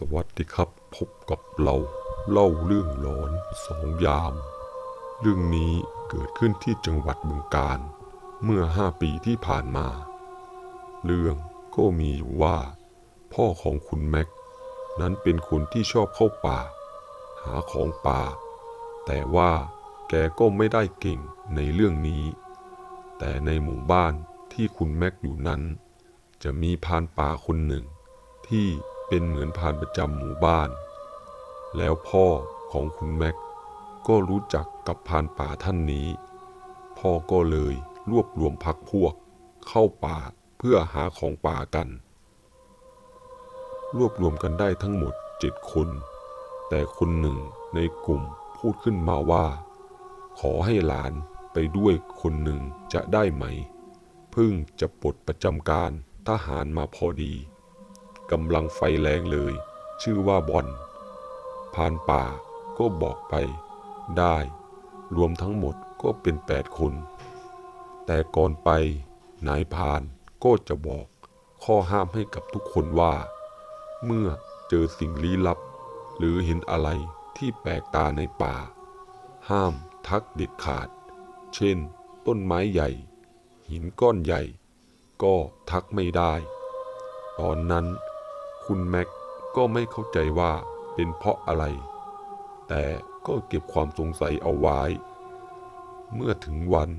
สวัสดีครับพบกับเราเล่าเรื่องร้อนสองยาม เรื่องนี้เกิดขึ้นที่จังหวัดบึงกาฬเมื่อห้าปีที่ผ่านมา เรื่องก็มีอยู่ว่า พ่อของคุณแม็ก นั้นเป็นคนที่ชอบเข้าป่า หาของป่า แต่ว่าแกก็ไม่ได้เก่งในเรื่องนี้ แต่ในหมู่บ้านที่คุณแม็กอยู่นั้น จะมีพานป่าคนหนึ่งที่ เป็นเหมือนพานประจำหมู่บ้าน แล้วพ่อของคุณแม็กก็รู้จักกับพานป่าท่านนี้ พ่อก็เลยรวบรวมพักพวก เข้าป่าเพื่อหาของป่ากัน รวบรวมกันได้ทั้งหมดเจ็ดคน แต่คนหนึ่งในกลุ่มพูดขึ้นมาว่า ขอให้หลานไปด้วยคนหนึ่งจะได้ไหมพิ่งจะปลดประจำการทหารมาพอดี กำลังไฟแรงเลย ชื่อว่าบอลพานป่าก็บอกไปได้ รวมทั้งหมดก็เป็นแปดคน แต่ก่อนไปนายพานก็จะบอกข้อห้ามให้กับทุกคนว่า เมื่อเจอสิ่งลี้ลับ หรือเห็นอะไรที่แปลกตาในป่า ห้ามทักเด็ดขาด เช่น ต้นไม้ใหญ่ หินก้อนใหญ่ ก็ทักไม่ได้ ตอนนั้น คุณแม็กก็ไม่เข้าใจว่าเป็นเพราะอะไร แต่ก็เก็บความสงสัยเอาไว้ เมื่อถึงวัน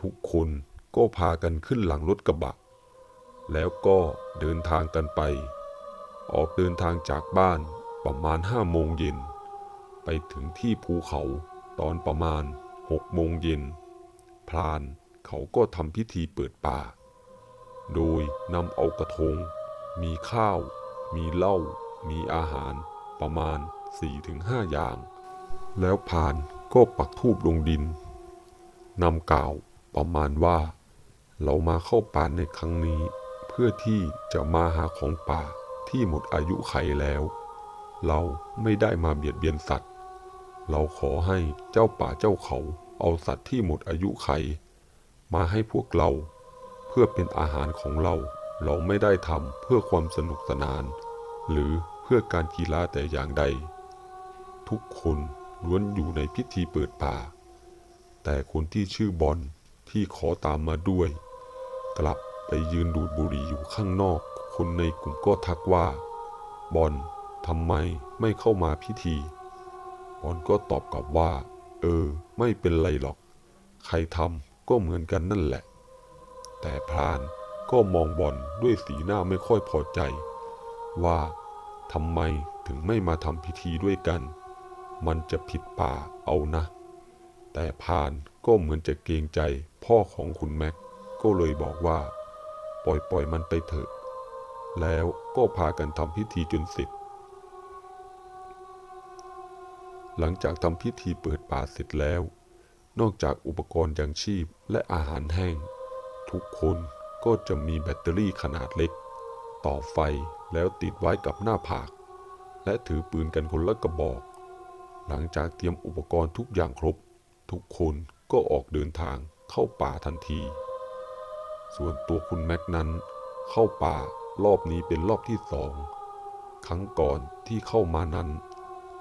ทุกคนก็พากันขึ้นหลังรถกระบะ แล้วก็เดินทางกันไป ออกเดินทางจากบ้านประมาณห้าโมงเย็น ไปถึงที่ภูเขาตอนประมาณหกโมงเย็น พรานเขาก็ทำพิธีเปิดป่า โดยนำเอากระทง มีข้าว มีเหล้า มีอาหารประมาณ 4-5 อย่าง แล้วพานก็ปักธูปลงดินนำกล่าวประมาณว่า เรามาเข้าป่าในครั้งนี้ เพื่อที่จะมาหาของป่าที่หมดอายุไขแล้ว เราไม่ได้มาเบียดเบียนสัตว์ เราขอให้เจ้าป่าเจ้าเขาเอาสัตว์ที่หมดอายุไข มาให้พวกเรา เพื่อเป็นอาหารของเรา เราไม่ได้ทำเพื่อความสนุกสนาน หรือเพื่อการกีฬาแต่อย่างใด ทุกคนล้วนอยู่ในพิธีเปิดป่า แต่คนที่ชื่อบอลที่ขอตามมาด้วย กลับไปยืนดูดบุหรี่อยู่ข้างนอก คนในกลุ่มก็ทักว่า บอลทำไมไม่เข้ามาพิธี บอลก็ตอบกลับว่า เออ ไม่เป็นไรหรอก ใครทำก็เหมือนกันนั่นแหละ แต่พรานก็มองบอลด้วยสีหน้าไม่ค่อยพอใจ ว่าทำไมถึงไม่มาทำพิธีด้วยกัน มันจะผิดป่าเอานะ แต่พานก็เหมือนจะเกรงใจพ่อของคุณแม็กก็เลยบอกว่า ปล่อยปล่อยมันไปเถอะ แล้วก็พากันทำพิธีจนเสร็จ หลังจากทำพิธีเปิดป่าเสร็จแล้ว นอกจากอุปกรณ์ยังชีพและอาหารแห้ง ทุกคนก็จะมีแบตเตอรี่ขนาดเล็ก ต่อไฟแล้วติดไว้กับหน้าผาก และถือปืนกันคนละกระบอก หลังจากเตรียมอุปกรณ์ทุกอย่างครบ ทุกคนก็ออกเดินทางเข้าป่าทันที ส่วนตัวคุณแม็กนั้น เข้าป่ารอบนี้เป็นรอบที่สอง ครั้งก่อนที่เข้ามานั้น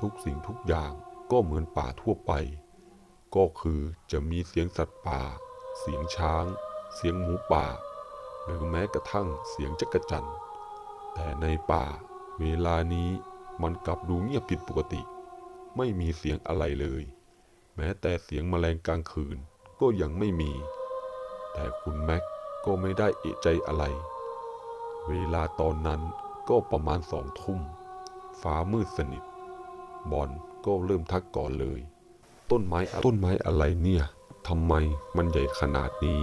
ทุกสิ่งทุกอย่างก็เหมือนป่าทั่วไป ก็คือจะมีเสียงสัตว์ป่า เสียงช้าง เสียงหมูป่า หรือแม้กระทั่งเสียงจักรจันทร์ แต่ในป่า เวลานี้มันกลับดูเงียบผิดปกติ ไม่มีเสียงอะไรเลย แม้แต่เสียงแมลงกลางคืนก็ยังไม่มี แต่คุณแม็กก็ไม่ได้เอะใจอะไร เวลาตอนนั้นก็ประมาณสองทุ่ม ฟ้ามืดสนิท บอลก็เริ่มทักก่อนเลย ต้นไม้ต้นไม้อะไรเนี่ยทำไมมันใหญ่ขนาดนี้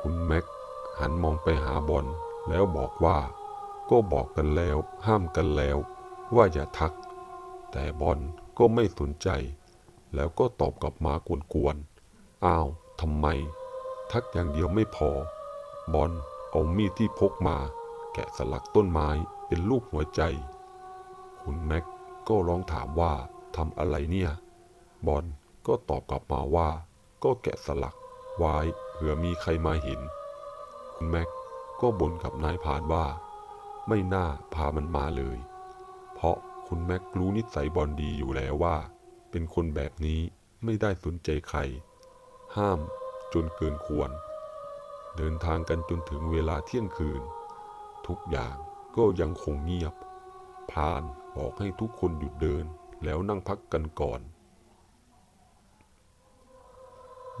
คุณแม็กหันมองไปหาบอลแล้วบอกว่า ก็บอกกันแล้ว ห้ามกันแล้ว ว่าอย่าทัก แต่บอลก็ไม่สนใจ แล้วก็ตอบกลับมากวนๆอ้าวทำไม ทักอย่างเดียวไม่พอ บอลเอามีดที่พกมา แกะสลักต้นไม้เป็นรูปหัวใจ คุณแม็กก็ร้องถามว่าทำอะไรเนี่ย บอลก็ตอบกลับมาว่า ก็แกะสลักไว้เผื่อมีใครมาเห็น คุณแม็กก็บ่นกับนายพานว่า ไม่น่าพามันมาเลย เพราะคุณแม็กรู้นิสัยบอลดีอยู่แล้วว่า เป็นคนแบบนี้ไม่ได้สนใจใคร ห้ามจนเกินควร เดินทางกันจนถึงเวลาเที่ยงคืน ทุกอย่างก็ยังคงเงียบ พรานบอกให้ทุกคนหยุดเดินแล้วนั่งพักกันก่อน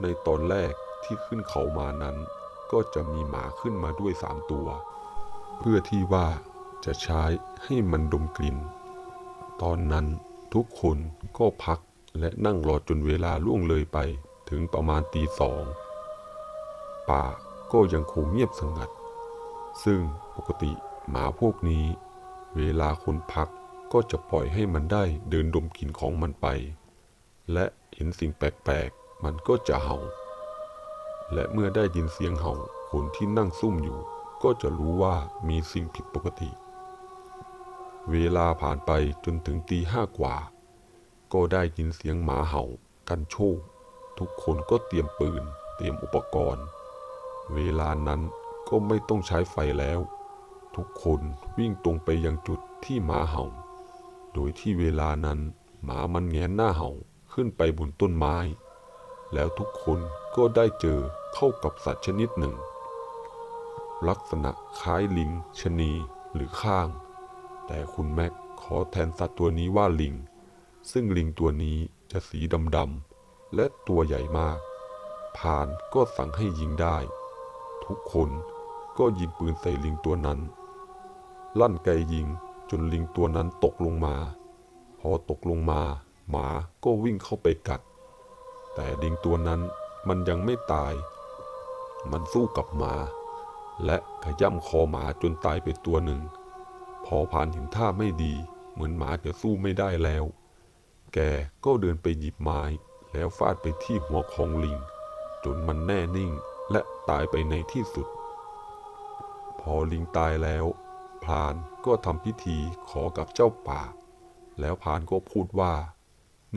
ในตอนแรกที่ขึ้นเขามานั้น ก็จะมีหมาขึ้นมาด้วยสามตัว เพื่อที่ว่าจะใช้ให้มันดมกลิ่น ตอนนั้นทุกคนก็พักและนั่งรอจนเวลาล่วงเลยไปถึงประมาณตีสอง ป่าก็ยังคงเงียบสงัด ซึ่งปกติหมาพวกนี้ เวลาคนพักก็จะปล่อยให้มันได้เดินดมกลิ่นของมันไป และเห็นสิ่งแปลกๆ มันก็จะเห่า และเมื่อได้ยินเสียงเห่าคนที่นั่งซุ่มอยู่ ก็จะรู้ว่ามีสิ่งผิดปกติ เวลาผ่านไปจนถึงตีห้ากว่า ก็ได้ยินเสียงหมาเห่า กันโชค ทุกคนก็เตรียมปืน เตรียมอุปกรณ์ เวลานั้นก็ไม่ต้องใช้ไฟแล้ว ทุกคนวิ่งตรงไปยังจุดที่หมาเห่า โดยที่เวลานั้นหมามันแงนหน้าเห่าขึ้นไปบนต้นไม้ แล้วทุกคนก็ได้เจอเข้ากับสัตว์ชนิดหนึ่ง ลักษณะคล้ายลิง ชนีหรือข้าง แต่คุณแม็กขอแทนสัตว์ตัวนี้ว่าลิง ซึ่งลิงตัวนี้จะสีดำๆและตัวใหญ่มาก ผ่านก็สั่งให้ยิงได้ ทุกคนก็ยิงปืนใส่ลิงตัวนั้น ลั่นไกยิงจนลิงตัวนั้นตกลงมา พอตกลงมา หมาก็วิ่งเข้าไปกัด แต่ลิงตัวนั้นมันยังไม่ตาย มันสู้กับหมา และขย่ำคอหมาจนตายไปตัวหนึ่ง พอผ่านเห็นท่าไม่ดี เหมือนหมาจะสู้ไม่ได้แล้ว แกก็เดินไปหยิบไม้ แล้วฟาดไปที่หัวของลิง จนมันแน่นิ่งและตายไปในที่สุด พอลิงตายแล้วพรานก็ทำพิธีขอกับเจ้าป่า แล้วพรานก็พูดว่า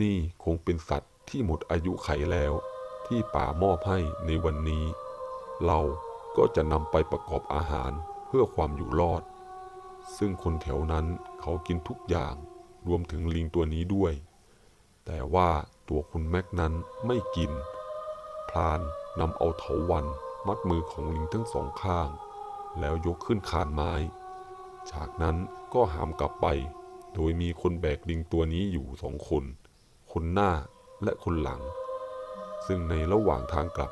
นี่คงเป็นสัตว์ที่หมดอายุไขแล้ว ที่ป่ามอบให้ในวันนี้ เรา ก็จะนำไปประกอบอาหารเพื่อความอยู่รอด ซึ่งคนแถวนั้นเขากินทุกอย่างรวมถึงลิงตัวนี้ด้วย แต่ว่าตัวคุณแม็กนั้นไม่กินพรานนำเอาเถาวันมัดมือของลิงทั้งสองข้าง แล้วยกขึ้นคานไม้ จากนั้นก็หามกลับไป โดยมีคนแบกลิงตัวนี้อยู่สองคน คนหน้าและคนหลัง ซึ่งในระหว่างทางกลับ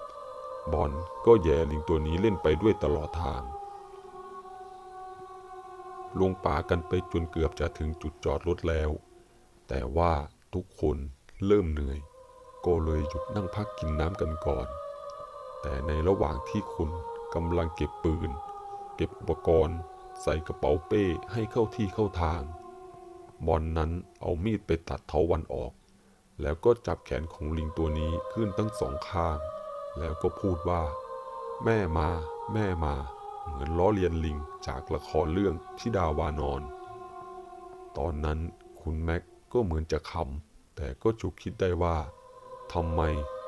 บอลก็แย่ลิงตัวนี้เล่นไปด้วยตลอดทาง ลงป่ากันไปจนเกือบจะถึงจุดจอดรถแล้ว แต่ว่าทุกคนเริ่มเหนื่อย ก็เลยหยุดนั่งพักกินน้ำกันก่อน แต่ในระหว่างที่คุณกำลังเก็บปืน เก็บอุปกรณ์ ใส่กระเป๋าเป้ให้เข้าที่เข้าทาง บอลนนั้นเอามีดไปตัดเถาวันออก แล้วก็จับแขนของลิงตัวนี้ขึ้นทั้งสองข้าง แล้วก็พูดว่า แม่มา แม่มา เหมือนล้อเลียนลิงจากละครเรื่องทิดาวานอน ตอนนั้นคุณแม็กก็เหมือนจะขำแต่ก็จุกคิดได้ว่าทำไม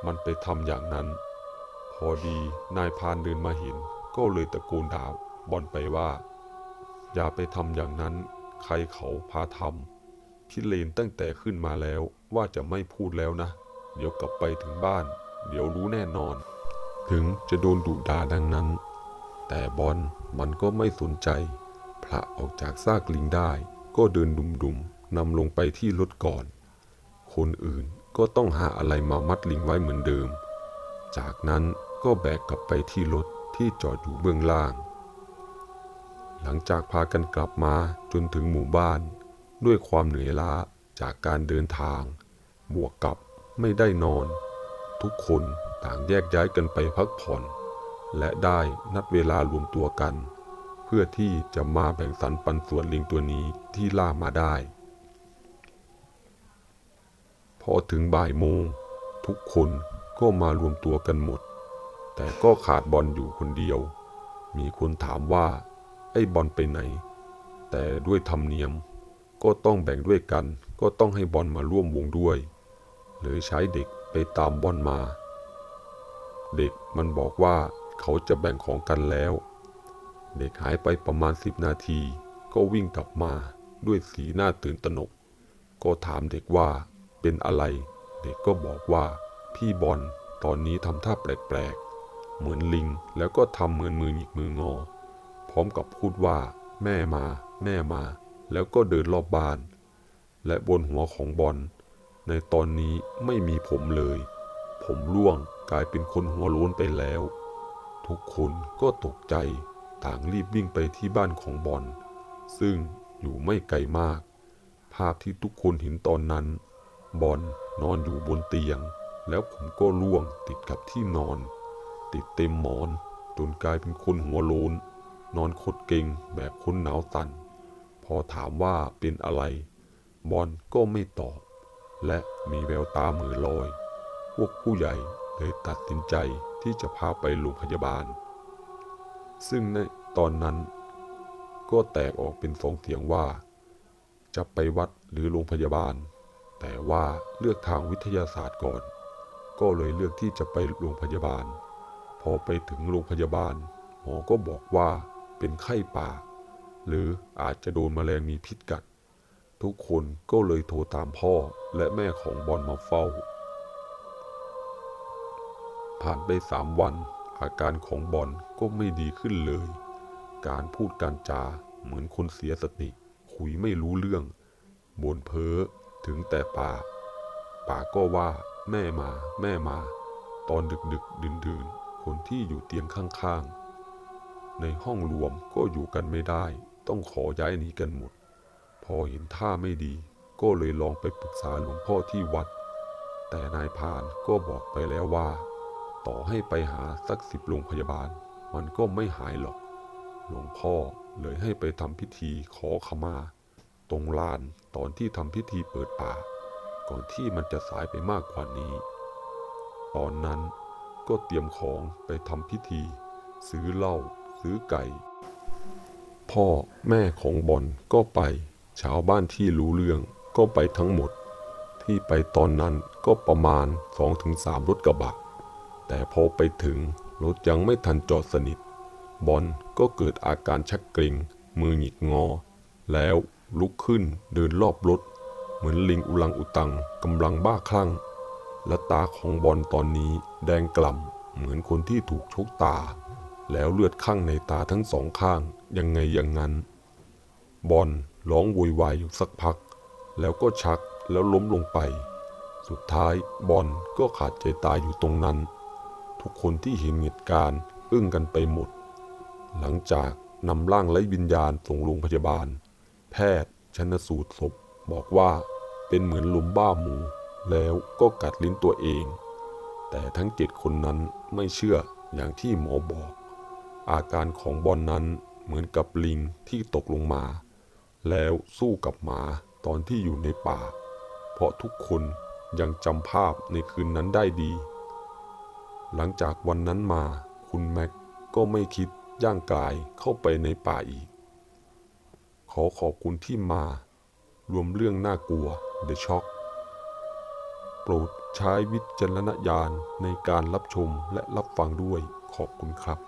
มันไปทำอย่างนั้น พอดีนายพานเดินมาเห็น ก็เลยตะโกนด่าบอลไปว่า อย่าไปทำอย่างนั้น ใครเขาพาทำพี่เลนตั้งแต่ขึ้นมาแล้วว่าจะไม่พูดแล้วนะ เดี๋ยวกลับไปถึงบ้าน เดี๋ยวรู้แน่นอน ถึงจะโดนดุด่าดังนั้น แต่บอลมันก็ไม่สนใจ พระออกจากซากลิงได้ก็เดินดุมๆนำลงไปที่รถก่อน คนอื่นก็ต้องหาอะไรมามัดลิงไว้เหมือนเดิม จากนั้นก็แบกกลับไปที่รถที่จอดอยู่เบื้องล่าง หลังจากพากันกลับมาจนถึงหมู่บ้าน ด้วยความเหนื่อยล้าจากการเดินทาง บวกกับไม่ได้นอน ทุกคนต่างแยกย้ายกันไปพักผ่อน และได้นัดเวลารวมตัวกัน เพื่อที่จะมาแบ่งสรรปันส่วนลิงตัวนี้ที่ล่ามาได้ พอถึงบ่ายโมง ทุกคนก็มารวมตัวกันหมด แต่ก็ขาดบอลอยู่คนเดียว มีคนถามว่า ไอ้บอลไปไหน แต่ด้วยธรรมเนียมก็ต้องแบ่งด้วยกัน ก็ต้องให้บอลมาร่วมวงด้วยเลยใช้เด็ก ไปตามบอลมา เด็กมันบอกว่าเขาจะแบ่งของกันแล้ว เด็กหายไปประมาณสิบนาที ก็วิ่งกลับมาด้วยสีหน้าตื่นตระหนก ก็ถามเด็กว่าเป็นอะไร เด็กก็บอกว่าพี่บอลตอนนี้ทำท่าแปลกๆ เหมือนลิงแล้วก็ทำเหมือนมือหงิกมืองอ พร้อมกับพูดว่า แม่มา แม่มา แล้วก็เดินรอบบ้าน และบนหัวของบอล ในตอนนี้ไม่มีผมเลย ผมร่วงกลายเป็นคนหัวโล้นไปแล้ว ทุกคนก็ตกใจต่างรีบวิ่งไปที่บ้านของบอลซึ่งอยู่ไม่ไกลมาก ภาพที่ทุกคนเห็นตอนนั้น บอลนอนอยู่บนเตียง แล้วผมก็ล่วงติดกับที่นอน ติดเต็มหมอนจนกลายเป็นคนหัวโลน นอนขดเก่งแบบคนหนาวสั่นพอถามว่าเป็นอะไร บอลก็ไม่ตอบ และมีแววตาเหมือลอย พวกผู้ใหญ่เลยตัดสินใจที่จะพาไปโรงพยาบาล ซึ่งในตอนนั้น ก็แตกออกเป็นสองเสียงว่า จะไปวัดหรือโรงพยาบาล แต่ว่าเลือกทางวิทยาศาสตร์ก่อน ก็เลยเลือกที่จะไปโรงพยาบาล พอไปถึงโรงพยาบาลหมอก็บอกว่าเป็นไข้ป่า หรืออาจจะโดนแมลงมีพิษกัด ทุกคนก็เลยโทรตามพ่อและแม่ของบอลมาเฝ้า ผ่านไปสามวัน อาการของบอลก็ไม่ดีขึ้นเลย การพูดการจาเหมือนคนเสียสติ คุยไม่รู้เรื่องบ่นเพ้อถึงแต่ปากปาก็ว่า แม่มา แม่มา ตอนดึกดึกดื่นดื่นๆคนที่อยู่เตียงข้างๆ ในห้องรวมก็อยู่กันไม่ได้ ต้องขอย้ายหนีกันหมด พอเห็นท่าไม่ดี ก็เลยลองไปปรึกษาหลวงพ่อที่วัด แต่นายพานก็บอกไปแล้วว่า ต่อให้ไปหาสักสิบโรงพยาบาล มันก็ไม่หายหรอก หลวงพ่อเลยให้ไปทำพิธีขอขมา ตรงลานตอนที่ทำพิธีเปิดป่า ก่อนที่มันจะสายไปมากกว่านี้ ตอนนั้นก็เตรียมของไปทำพิธี ซื้อเหล้าซื้อไก่ พ่อแม่ของบอลก็ไป ชาวบ้านที่รู้เรื่องก็ไปทั้งหมด ที่ไปตอนนั้นก็ประมาณ 2-3 รถกระบะ แต่พอไปถึงรถยังไม่ทันจอดสนิท บอลก็เกิดอาการชักเกร็ง มือหงิกงอ แล้วลุกขึ้นเดินรอบรถ เหมือนลิงอุลังอุตังกำลังบ้าคลั่ง และตาของบอลตอนนี้แดงกล่ำเหมือนคนที่ถูกชกตา แล้วเลือดข้างในตาทั้งสองข้างยังไงอย่างนั้น บอล ร้องโวยวายอยู่สักพัก แล้วก็ชักแล้วล้มลงไป สุดท้ายบอลก็ขาดใจตายอยู่ตรงนั้น ทุกคนที่เห็นเหตุการณ์อึ้งกันไปหมด หลังจากนำร่างไร้วิญญาณส่งโรงพยาบาล แพทย์ชนสูตรศพบอกว่าเป็นเหมือนลมบ้าหมู แล้วก็กัดลิ้นตัวเอง แต่ทั้งเจ็ดคนนั้นไม่เชื่ออย่างที่หมอบอก อาการของบอลนนั้นเหมือนกับลิงที่ตกลงมา แล้วสู้กับหมาตอนที่อยู่ในป่า เพราะทุกคนยังจำภาพในคืนนั้นได้ดี หลังจากวันนั้นมาคุณแม็กก็ไม่คิดย่างกายเข้าไปในป่าอีก ขอขอบคุณที่มา รวมเรื่องน่ากลัว The Shock โปรดใช้วิจารณญาณในการรับชมและรับฟังด้วยขอบคุณครับ